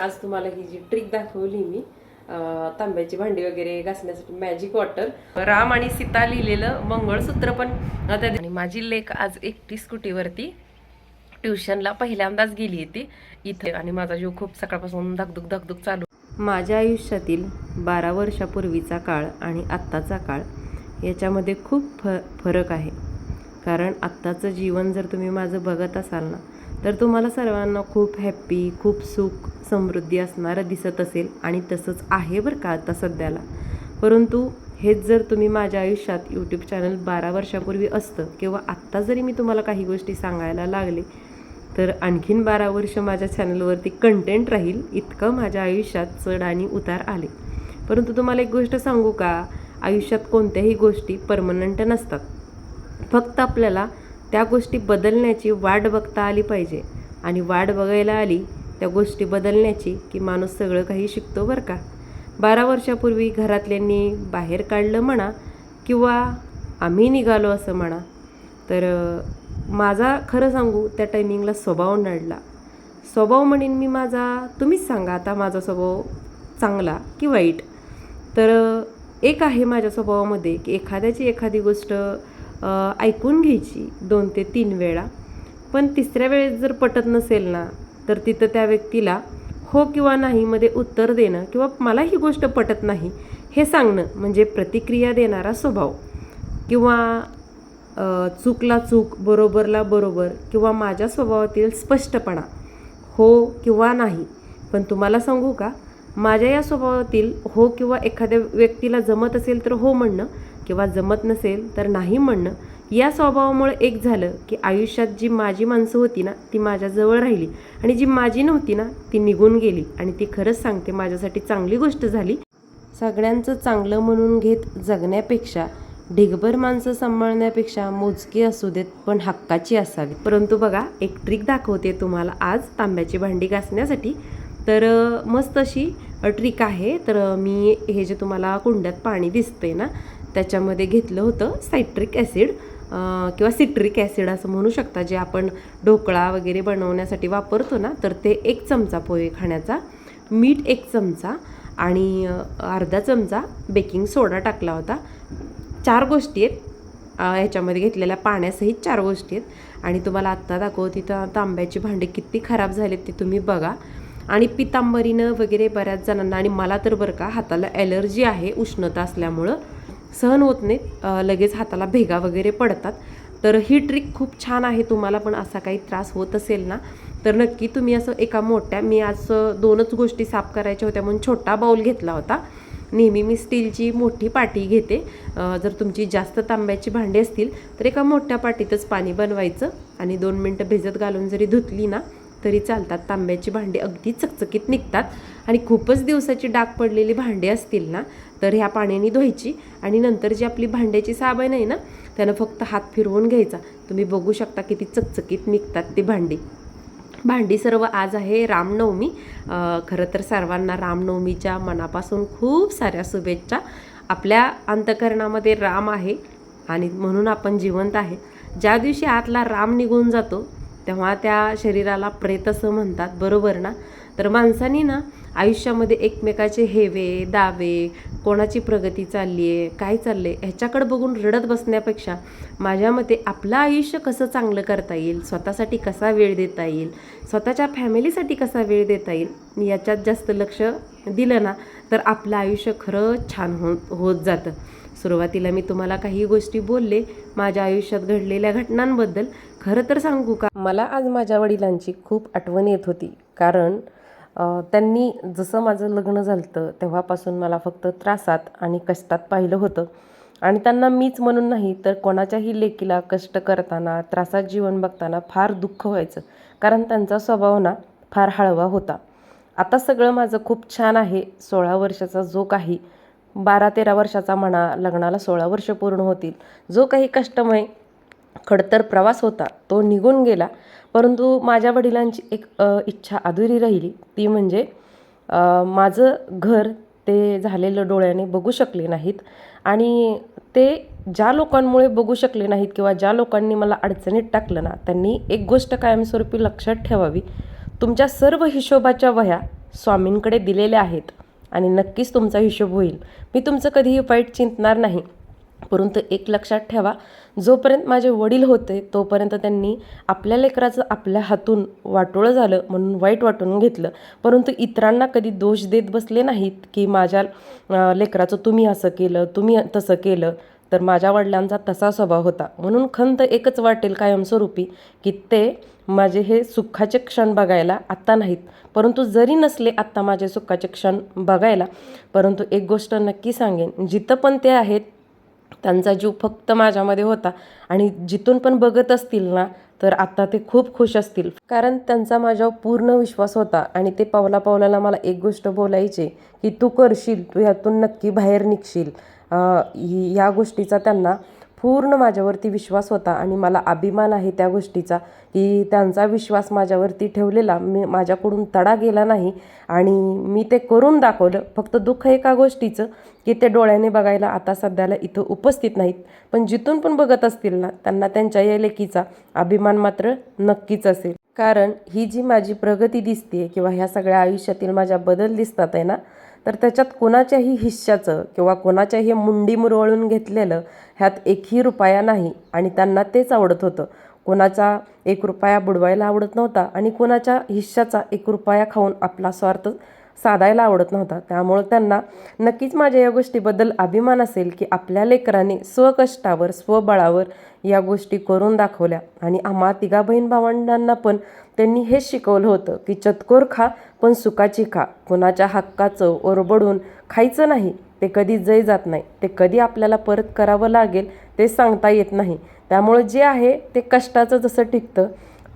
आज तुम्हाला ही जी ट्रिक दाखवली मी तांब्याची भांडी वगैरे घासण्यासाठी मॅजिक वॉटर राम आणि सीता लिहिलेलं मंगळसूत्र पण. त्या आणि माझी लेख आज एकटी स्कूटीवरती ट्युशनला पहिल्यांदाच गेली होती. इथे आणि माझा जीव खूप सकाळपासून धकधुक धकधुक चालू. माझ्या आयुष्यातील बारा वर्षापूर्वीचा काळ आणि आत्ताचा काळ याच्यामध्ये खूप फ फरक आहे. कारण आत्ताचं जीवन जर तुम्ही माझं बघत असाल ना तर तुम्हाला सर्वांना खूप हॅप्पी खूप सुख समृद्धी असणारं दिसत असेल आणि तसंच आहे बरं का आता सध्याला. परंतु हेच जर तुम्ही माझ्या आयुष्यात यूट्यूब चॅनल बारा वर्षापूर्वी असतं किंवा आत्ता जरी मी तुम्हाला काही गोष्टी सांगायला लागले तर आणखीन बारा वर्ष माझ्या चॅनलवरती कंटेंट राहील इतकं माझ्या आयुष्यात चढ आणि उतार आले. परंतु तुम्हाला एक गोष्ट सांगू का? आयुष्यात कोणत्याही गोष्टी परमनंट नसतात. फक्त आपल्याला त्या गोष्टी बदलण्याची वाट बघता आली पाहिजे. आणि वाट बघायला आली त्या गोष्टी बदलण्याची की माणूस सगळं काही शिकतो बरं का. बारा वर्षापूर्वी घरातल्यांनी बाहेर काढलं म्हणा किंवा आम्ही निघालो असं म्हणा तर माझा खरं सांगू त्या टायमिंगला स्वभाव नडला. स्वभाव म्हणेन मी माझा तुम्हीच सांगा आता माझा स्वभाव चांगला की वाईट. तर एक आहे माझ्या स्वभावामध्ये की एखाद्याची एखादी गोष्ट ऐकून घ्यायची दोन ते तीन वेळा. पण तिसऱ्या वेळेस जर पटत नसेल ना तर तिथं त्या व्यक्तीला हो किंवा नाही मध्ये उत्तर देणं किंवा मला ही गोष्ट पटत नाही हे सांगणं म्हणजे प्रतिक्रिया देणारा स्वभाव. किंवा चूकला चूक बरोबरला बरोबर किंवा माझ्या स्वभावातील स्पष्टपणा हो किंवा नाही. पण तुम्हाला सांगू का माझ्या या स्वभावातील हो किंवा एखाद्या व्यक्तीला जमत असेल तर हो म्हणणं किंवा जमत नसेल तर नाही म्हणणं. या स्वभावामुळे एक झालं की आयुष्यात जी माझी माणसं होती ना ती माझ्याजवळ राहिली. आणि जी माझी नव्हती ना ती निघून गेली. आणि ती खरंच सांगते माझ्यासाठी चांगली गोष्ट झाली. सगळ्यांचं चांगलं म्हणून घेत जगण्यापेक्षा ढिगभर माणसं सांभाळण्यापेक्षा मोजकी असू देत पण हक्काची असावी परंतु बघा एक ट्रिक दाखवते तुम्हाला आज तांब्याची भांडी घासण्यासाठी. तर मस्त अशी ट्रिक आहे. तर मी हे जे तुम्हाला कुंड्यात पाणी दिसतंय ना त्याच्यामध्ये घेतलं होतं सायट्रिक ॲसिड किंवा सिट्रिक ॲसिड असं म्हणू शकता जे आपण ढोकळा वगैरे बनवण्यासाठी वापरतो ना तर ते एक चमचा पोहे खाण्याचा मीठ एक चमचा आणि अर्धा चमचा बेकिंग सोडा टाकला होता. चार गोष्टी आहेत. ह्याच्यामध्ये घेतलेल्या पाण्यासहित चार गोष्टी आहेत. आणि तुम्हाला आत्ता दाखवू तिथं तांब्याची भांडी किती खराब झालेत ते तुम्ही बघा. आणि पितांबरीनं वगैरे बऱ्याच जणांना आणि मला तर बरं का हाताला ॲलर्जी आहे उष्णता असल्यामुळं सहन होत नाहीत. लगेच हाताला भेगा वगैरे पडतात. तर ही ट्रिक खूप छान आहे तुम्हाला पण असा काही त्रास होत असेल ना तर नक्की तुम्ही असं एका मोठ्या मी आज दोनच गोष्टी साफ करायच्या होत्या म्हणून छोटा बाऊल घेतला होता. नेहमी मी स्टीलची मोठी पाटी घेते. जर तुमची जास्त तांब्याची भांडी असतील तर एका मोठ्या पाटीतच पाणी बनवायचं आणि दोन मिनटं भिजत घालून जरी धुतली ना तरी चालतात. तांब्याची भांडी अगदी चकचकीत निघतात आणि खूपच दिवसाची डाग पडलेली भांडी असतील ना तर ह्या पाण्याने धुवायची आणि नंतर जी आपली भांड्याची साबण आहे ना त्यानं फक्त हात फिरवून घ्यायचा. तुम्ही बघू शकता किती चकचकीत निघतात ती भांडी. भांडी सर्व आज आहे रामनवमी. खरं तर सर्वांना रामनवमीच्या मनापासून खूप साऱ्या शुभेच्छा. आपल्या अंतकरणामध्ये राम आहे आणि म्हणून आपण जिवंत आहे. ज्या दिवशी आतला राम निघून जातो तेव्हा त्या शरीराला प्रेत असं म्हणतात बरोबर ना? तर माणसांनी ना आयुष्यामध्ये एकमेकाचे हेवे दावे कोणाची प्रगती चालली आहे काय चाललं आहे ह्याच्याकडे बघून रडत बसण्यापेक्षा माझ्या मते आपलं आयुष्य कसं चांगलं करता येईल स्वतःसाठी कसा वेळ देता येईल स्वतःच्या फॅमिलीसाठी कसा वेळ देता येईल याच्यात जास्त लक्ष दिलं ना तर आपलं आयुष्य खरंच छान हो होत जातं. सुरुवातीला मी तुम्हाला काही गोष्टी बोलले माझ्या आयुष्यात घडलेल्या घटनांबद्दल खरं तर सांगू का? मला आज माझ्या वडिलांची खूप आठवण येत होती. कारण त्यांनी जसं माझं लग्न झालं तेव्हापासून मला फक्त त्रासात आणि कष्टात पाहिलं होतं. आणि त्यांना मीच म्हणून नाही तर कोणाच्याही लेकीला कष्ट करताना त्रासात जीवन बघताना फार दुःख व्हायचं. कारण त्यांचा स्वभाव ना फार हळवा होता. आता सगळं माझं खूप छान आहे. सोळा वर्षाचा जो काही बारा तेरा वर्षाचा म्हणा लग्नाला सोळा वर्ष पूर्ण होतील. जो काही कष्टमय खडतर प्रवास होता तो निघून गेला. परंतु माझ्या वडिलांची एक इच्छा अधुरी राहिली. ती म्हणजे माझं घर ते झालेलं डोळ्याने बघू शकले नाहीत. आणि ते ज्या लोकांमुळे बघू शकले नाहीत किंवा ज्या लोकांनी मला अडचणीत टाकलं ना त्यांनी एक गोष्ट कायमस्वरूपी लक्षात ठेवावी. तुमच्या सर्व हिशोबाच्या वह्या स्वामींकडे दिलेल्या आहेत. आणि नक्कीच तुमचा हिशोब होईल. मी तुमचं कधीही वाईट चिंतणार नाही. परंतु एक लक्षात ठेवा जोपर्यंत माझे वडील होते तोपर्यंत त्यांनी आपल्या लेकराचं आपल्या हातून वाटोळं झालं म्हणून वाईट वाटून घेतलं. परंतु इतरांना कधी दोष देत बसले नाहीत की माझ्या लेकराचं तुम्ही असं केलं तुम्ही तसं केलं तर माझ्या वडिलांचा तसा स्वभाव होता. म्हणून खंत एकच वाटेल कायमस्वरूपी की ते माझे हे सुखाचे क्षण बघायला आत्ता नाहीत. परंतु जरी नसले आत्ता माझे सुखाचे क्षण बघायला परंतु एक गोष्ट नक्की सांगेन. जिथं पण ते आहेत त्यांचा जीव फक्त माझ्यामध्ये होता. आणि जिथून पण बघत असतील ना तर आत्ता ते खूप खुश असतील. कारण त्यांचा माझ्यावर पूर्ण विश्वास होता आणि ते पावला पावलाला मला एक गोष्ट बोलायचे की तू करशील तू ह्यातून नक्की बाहेर निघशील. ह्या या गोष्टीचा त्यांना पूर्ण माझ्यावरती विश्वास होता आणि मला अभिमान आहे त्या गोष्टीचा की त्यांचा विश्वास माझ्यावरती ठेवलेला. मी माझ्याकडून तडा गेला नाही आणि मी ते करून दाखवलं. फक्त दुःख एका गोष्टीचं की ते डोळ्याने बघायला आता सध्याला इथं उपस्थित नाहीत. पण जिथून पण बघत असतील ना त्यांना त्यांच्या या लेखीचा अभिमान मात्र नक्कीच असेल. कारण ही जी माझी प्रगती दिसते किंवा ह्या सगळ्या आयुष्यातील माझ्या बदल दिसतात आहे ना तर त्याच्यात कोणाच्याही हिश्श्याचं किंवा कोणाच्याही मुंडी मुरवळून घेतलेलं ह्यात एकही रुपया नाही आणि त्यांना तेच आवडत होतं. कोणाचा एक रुपया बुडवायला आवडत नव्हता आणि कोणाच्या हिश्श्याचा एक रुपया खाऊन आपला स्वार्थ साधायला आवडत नव्हता. त्यामुळं त्यांना नक्कीच माझ्या या गोष्टीबद्दल अभिमान असेल की आपल्या लेकरांनी स्वकष्टावर स्वबळावर या गोष्टी करून दाखवल्या. आणि आम्हा तिघा बहीण भावंडांना पण त्यांनी हेच शिकवलं होतं की चतकोर खा पण सुखाची खा. कोणाच्या हक्काचं ओरबडून खायचं नाही ते कधी जय जात नाही. ते कधी आपल्याला परत करावं लागेल ते सांगता येत नाही. त्यामुळं जे आहे ते कष्टाचं जसं टिकतं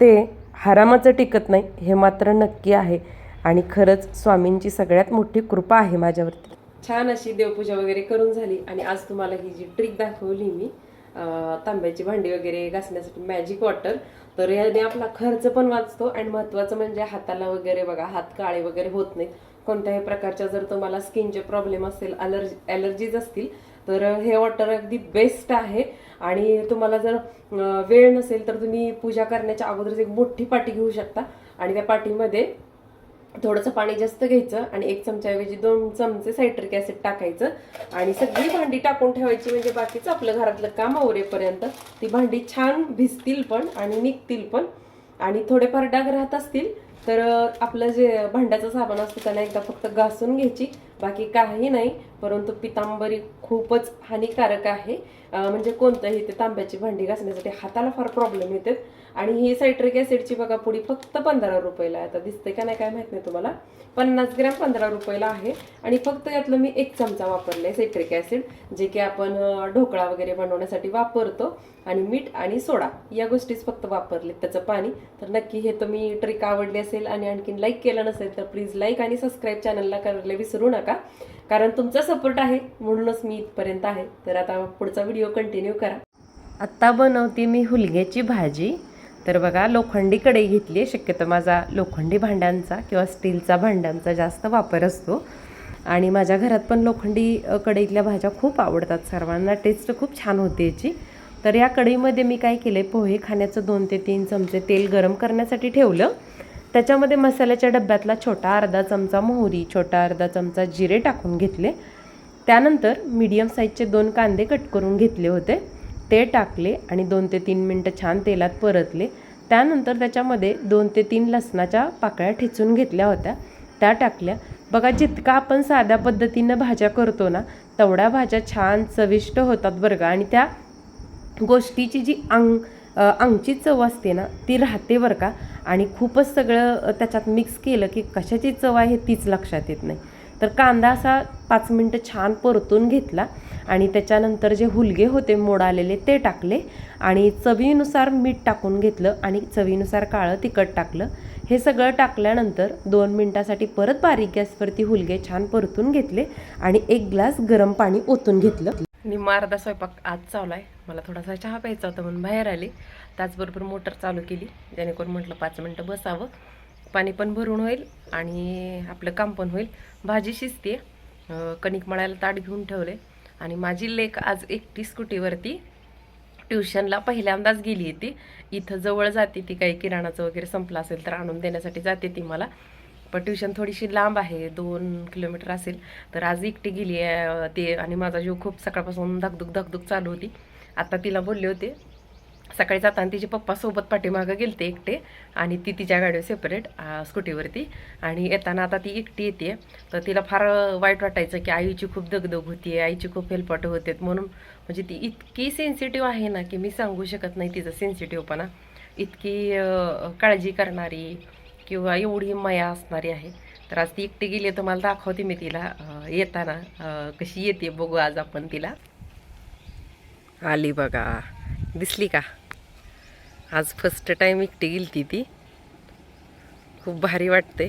ते हरामाचं टिकत नाही हे मात्र नक्की आहे. आणि खरंच स्वामींची सगळ्यात मोठी कृपा आहे माझ्यावरती. छान अशी देवपूजा वगैरे करून झाली आणि आज तुम्हाला ही जी ट्रिक दाखवली मी तांब्याची भांडी वगैरे घासण्यासाठी मॅजिक वॉटर तर याने आपला खर्च पण वाचतो आणि महत्वाचं म्हणजे हाताला वगैरे बघा हात काळे वगैरे होत नाहीत. कोणत्याही प्रकारच्या जर तुम्हाला स्किनचे प्रॉब्लेम असेल अलर्जी ॲलर्जीज असतील तर हे वॉटर अगदी बेस्ट आहे. आणि तुम्हाला जर वेळ नसेल तर तुम्ही पूजा करण्याच्या अगोदरच एक मोठी पाटी घेऊ शकता. आणि त्या पाटीमध्ये थोडंसं पाणी जास्त घ्यायचं आणि एक चमच्याऐवजी दोन चमचे सायट्रिक ॲसिड टाकायचं. आणि सगळी भांडी टाकून ठेवायची म्हणजे बाकीचं आपलं घरातलं काम आवरेपर्यंत. ती भांडी छान भिजतील पण आणि निघतील पण. आणि थोडेफार डाग राहत असतील तर आपलं जे भांड्याचं साबण असतं त्याला एकदा फक्त घासून घ्यायची. बाकी काही नाही. परंतु पितांबरी खूपच हानिकारक आहे. म्हणजे कोणतंही ते तांब्याची भांडी घासण्यासाठी हाताला फार प्रॉब्लेम येतात. आणि ही सायट्रिक ॲसिडची बघा पुडी फक्त पंधरा रुपयाला आता दिसते का नाही काय माहीत नाही तुम्हाला. पन्नास ग्रॅम पंधरा रुपयाला आहे. आणि फक्त यातलं मी एक चमचा वापरले सायट्रिक ॲसिड जे की आपण ढोकळा वगैरे बनवण्यासाठी वापरतो. आणि मीठ आणि सोडा या गोष्टीच फक्त वापरले त्याचं पाणी. तर नक्की हे तुम्ही ट्रिक आवडली असेल आणि आणखीन लाईक केलं नसेल तर प्लीज लाईक आणि सबस्क्राईब चॅनलला करायला विसरू नका. कारण तुमचा सपोर्ट आहे म्हणूनच मी इथपर्यंत आहे. तर आता पुढचा व्हिडिओ कंटिन्यू करा. आत्ता बनवते मी हुलग्याची भाजी. तर बघा लोखंडी कढई घेतली शक्यतो माझा लोखंडी भांड्यांचा किंवा स्टीलचा भांड्यांचा जास्त वापर असतो. आणि माझ्या घरात पण लोखंडी कढईतल्या भाज्या खूप आवडतात सर्वांना. टेस्ट खूप छान होते याची. तर या कढईमध्ये मी काय केलं आहे पोहे खाण्याचं दोन ते तीन चमचे तेल गरम करण्यासाठी ठेवलं. त्याच्यामध्ये मसाल्याच्या डब्यातला छोटा अर्धा चमचा मोहरी छोटा अर्धा चमचा जिरे टाकून घेतले. त्यानंतर मीडियम साईजचे दोन कांदे कट करून घेतले होते. ते टाकले आणि दोन ते तीन मिनटं छान तेलात परतले. त्यानंतर त्याच्यामध्ये दोन ते तीन लसणाच्या पाकळ्या ठेचून घेतल्या होत्या. त्या टाकल्या. बघा जितका आपण साध्या पद्धतीनं भाज्या करतो ना तेवढ्या भाज्या छान चविष्ट होतात बरं का. आणि त्या गोष्टीची जी अंग अंगची चव असते ना ती राहते बरं का. आणि खूपच सगळं त्याच्यात मिक्स केलं की कशाची चव आहे तीच लक्षात येत नाही. तर कांदा असा पाच मिनटं छान परतून घेतला आणि त्याच्यानंतर जे हुलगे होते मोड आलेले ते टाकले आणि चवीनुसार मीठ टाकून घेतलं आणि चवीनुसार काळं तिखट टाकलं. हे सगळं टाकल्यानंतर दोन मिनटासाठी परत बारीक गॅसवरती हुलगे छान परतून घेतले आणि एक ग्लास गरम पाणी ओतून घेतलं. निम्मा अर्धा स्वयंपाक आज चालू आहे. मला थोडासा चहा प्यायचा होता म्हणून बाहेर आले. त्याचबरोबर मोटर चालू केली. जेणेकरून म्हटलं पाच मिनटं बसावं. पाणी पण भरून होईल आणि आपलं काम पण होईल. भाजी शिजते कणिक मळायला ताट घेऊन ठेवले आणि माझी लेक आज एकटी स्कूटीवरती. ट्युशनला पहिल्यांदाच गेली ती. इथं जवळ जाते ती. काही किराणाचं वगैरे संपलं असेल तर आणून देण्यासाठी जाते ती मला. पण ट्युशन थोडीशी लांब आहे. दोन किलोमीटर असेल. तर आज एकटी गेली आहे. ते आणि माझा जीव खूप सकाळपासून धकधुक धकधुक चालू होती. आता तिला बोलले होते सकाळी जाताना तिचे पप्पा सोबत पाठीमागं गेलते एकटे आणि ती तिच्या गाडीवर सेपरेट स्कूटीवरती आणि येताना आता ती एकटी येते. तर तिला फार वाईट वाटायचं की आईची खूप दगदग होती आईची खूप हेलपाट होते म्हणून. म्हणजे ती इतकी सेन्सिटिव्ह आहे ना की मी सांगू शकत नाही तिचं सेन्सिटिव्हपणा इतकी काळजी करणारी किंवा एवढी मया असणारी आहे. तर आज ती एकटी गेली तर मला दाखवते मी तिला येताना कशी येते बघू आज आपण तिला. आली बघा. दिसली का? आज फर्स्ट टाइम एकटी गेलती ती. खूप भारी वाटते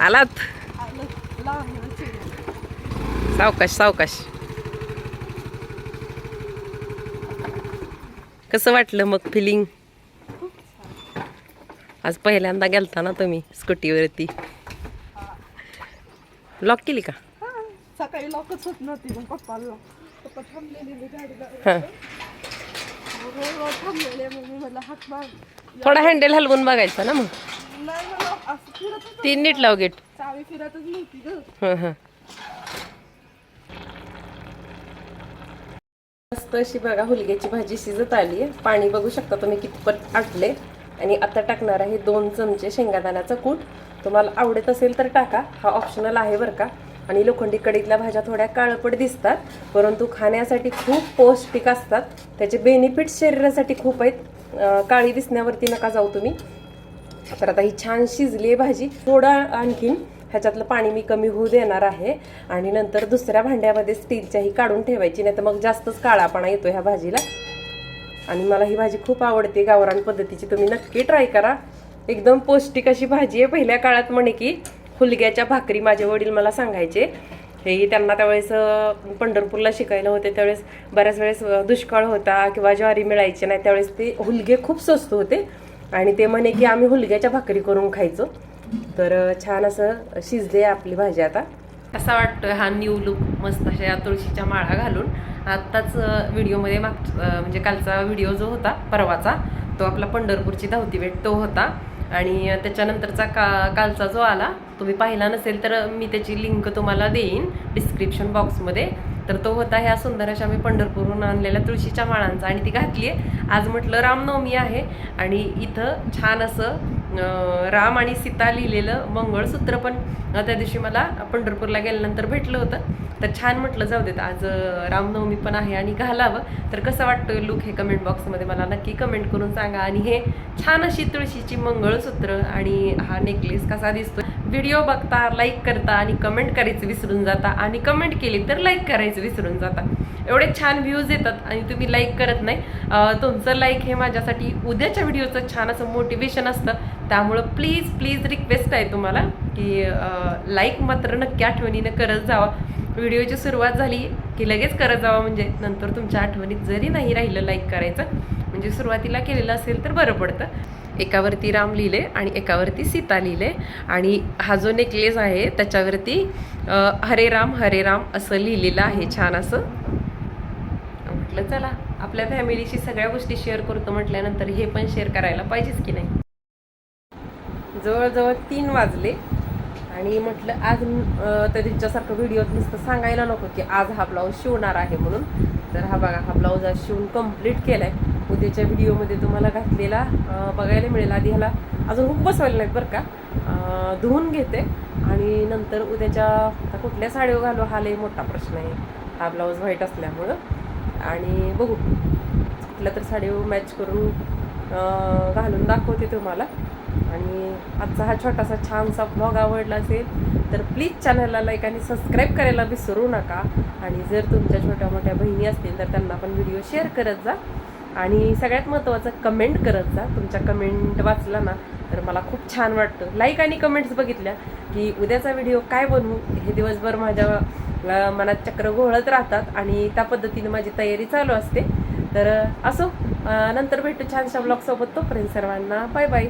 आलात? सावकाश सावकाश. कसं वाटलं मग फिलिंग आज पहिल्यांदा गेलता ना तुम्ही स्कूटीवरती. लॉक केली का? सकाळी लॉकच होत नव्हती मग पप्पाला पप्पा थांबलेले मी गाडीला. हां. रोड रोड थांबलेले मग मी म्हटलं हाक मार. थोडा हँडल हलवून बघायचा ना मग. नाही मला असं फिरतच ती नीट लाव गेट चावी फिरतच नव्हती ग. हं, हं. मस्त अशी बघा हुलग्याची भाजी शिजत आली आहे पाणी बघू शकता तुम्ही कितपत आटले. आणि आता टाकणार आहे दोन चमचे शेंगादाण्याचा कूट. तुम्हाला आवडत असेल तर टाका. हा ऑप्शनल आहे बरं का. आणि लोखंडी कडीतल्या भाज्या थोड्या काळपट दिसतात परंतु खाण्यासाठी खूप पौष्टिक असतात. त्याचे बेनिफिट्स शरीरासाठी खूप आहेत. काळी दिसण्यावरती नका जाऊ तुम्ही. तर आता ही छान शिजली आहे भाजी. थोडं आणखीन ह्याच्यातलं पाणी मी कमी होऊ देणार आहे. आणि नंतर दुसऱ्या भांड्यामध्ये स्टीलच्याही काढून ठेवायची नाही तर मग जास्तच काळापणा येतो ह्या भाजीला. आणि मला ही भाजी खूप आवडते गावरान पद्धतीची. तुम्ही नक्की ट्राय करा. एकदम पौष्टिक अशी भाजी आहे. पहिल्या काळात म्हणे की हुलग्याच्या भाकरी माझे वडील मला सांगायचे. हे त्यांना त्यावेळेस पंढरपूरला शिकायला होते. त्यावेळेस बऱ्याच वेळेस दुष्काळ होता किंवा ज्वारी मिळायची नाही त्यावेळेस ते हुलगे खूप स्वस्त होते. आणि ते म्हणे की आम्ही हुलग्याच्या भाकरी करून खायचो. तर छान असं शिजले आपली भाजी आता. कसा वाटतोय हा न्यू लुक मस्त अशा या तुळशीच्या माळा घालून. आत्ताच व्हिडिओमध्ये माग म्हणजे कालचा व्हिडिओ जो होता परवाचा तो आपला पंढरपूरची धावती भेट तो होता. आणि त्याच्यानंतरचा का कालचा जो आला तुम्ही पाहिला नसेल तर मी त्याची लिंक तुम्हाला देईन डिस्क्रिप्शन बॉक्समध्ये तर तो होता ह्या सुंदर अशा मी पंढरपूरहून आणलेल्या तुळशीच्या माळांचा. आणि ती घातली आहे आज म्हटलं रामनवमी आहे. आणि इथं छान असं राम आणि सीता लिहिलेलं मंगळसूत्र पण त्या दिवशी मला पंढरपूरला गेल्यानंतर भेटलं होतं. तर छान म्हटलं जाऊ देत आज रामनवमी पण आहे आणि घालावं. तर कसं वाटतं लुक हे कमेंट बॉक्समध्ये मला नक्की कमेंट करून सांगा. आणि हे छान अशी तुळशीची मंगळसूत्र आणि हा नेकलेस कसा दिसतो व्हिडिओ बघता लाईक करता आणि कमेंट करायचं विसरून जाता. आणि कमेंट केली तर लाईक करायचं विसरून जाता. एवढे छान व्ह्यूज येतात आणि तुम्ही लाईक करत नाही. तुमचं लाईक हे माझ्यासाठी उद्याच्या व्हिडिओचं छान असं मोटिवेशन असतं. त्यामुळं प्लीज प्लीज रिक्वेस्ट आहे तुम्हाला की लाईक मात्र नक्की आठवणीनं करत जावा. व्हिडिओची सुरुवात झाली की लगेच करत जावा म्हणजे नंतर तुमच्या आठवणीत जरी नाही राहिलं लाईक करायचं म्हणजे सुरुवातीला केलेलं असेल तर बरं पडतं. एकावरती राम लिहिले आणि एकावरती सीता लिहिले. आणि हा जो नेकलेस आहे त्याच्यावरती हरे राम हरे राम असं लिहिलेलं आहे छान असं. म्हटलं चला आपल्या फॅमिलीशी सगळ्या गोष्टी शेअर करतो म्हटल्यानंतर हे पण शेअर करायला पाहिजेच की नाही? जवळजवळ तीन वाजले आणि म्हटलं आज तर त्यांच्यासारखं व्हिडिओत नुसतं सांगायला नको की आज हा ब्लाऊज शिवणार आहे म्हणून. तर हा बघा हा ब्लाऊज आज शिवून कंप्लीट आहे उद्याच्या व्हिडिओमध्ये तुम्हाला घातलेला बघायला मिळेल. आधी ह्याला अजून हुक बसवायला नाहीत बरं का. धुवून घेते आणि नंतर उद्याच्या आता कुठल्या साडीवर घालू हा लई मोठा प्रश्न आहे. हा ब्लाऊज व्हाईट असल्यामुळं. आणि बघू. कुठल्या तर साडीवर मॅच करून घालून दाखवते तुम्हाला. आणि आजचा हा छोटासा छानसा ब्लॉग आवडला असेल तर प्लीज चॅनलला लाईक आणि सबस्क्राईब करायला विसरू नका. आणि जर तुमच्या छोट्या मोठ्या बहिणी असतील तर त्यांना पण व्हिडिओ शेअर करत जा. आणि सगळ्यात महत्त्वाचं कमेंट करत जा. तुमच्या कमेंट वाचला ना तर मला खूप छान वाटतं. लाईक आणि कमेंट्स बघितल्या की उद्याचा व्हिडिओ काय बनवू? हे दिवसभर माझ्या अ, मनात चक्र घोळत राहतात आणि त्या पद्धतीने माझी तयारी चालू असते. तर असो नंतर भेटू छानशा ब्लॉगसोबत तोपर्यंत सर्वांना बाय बाय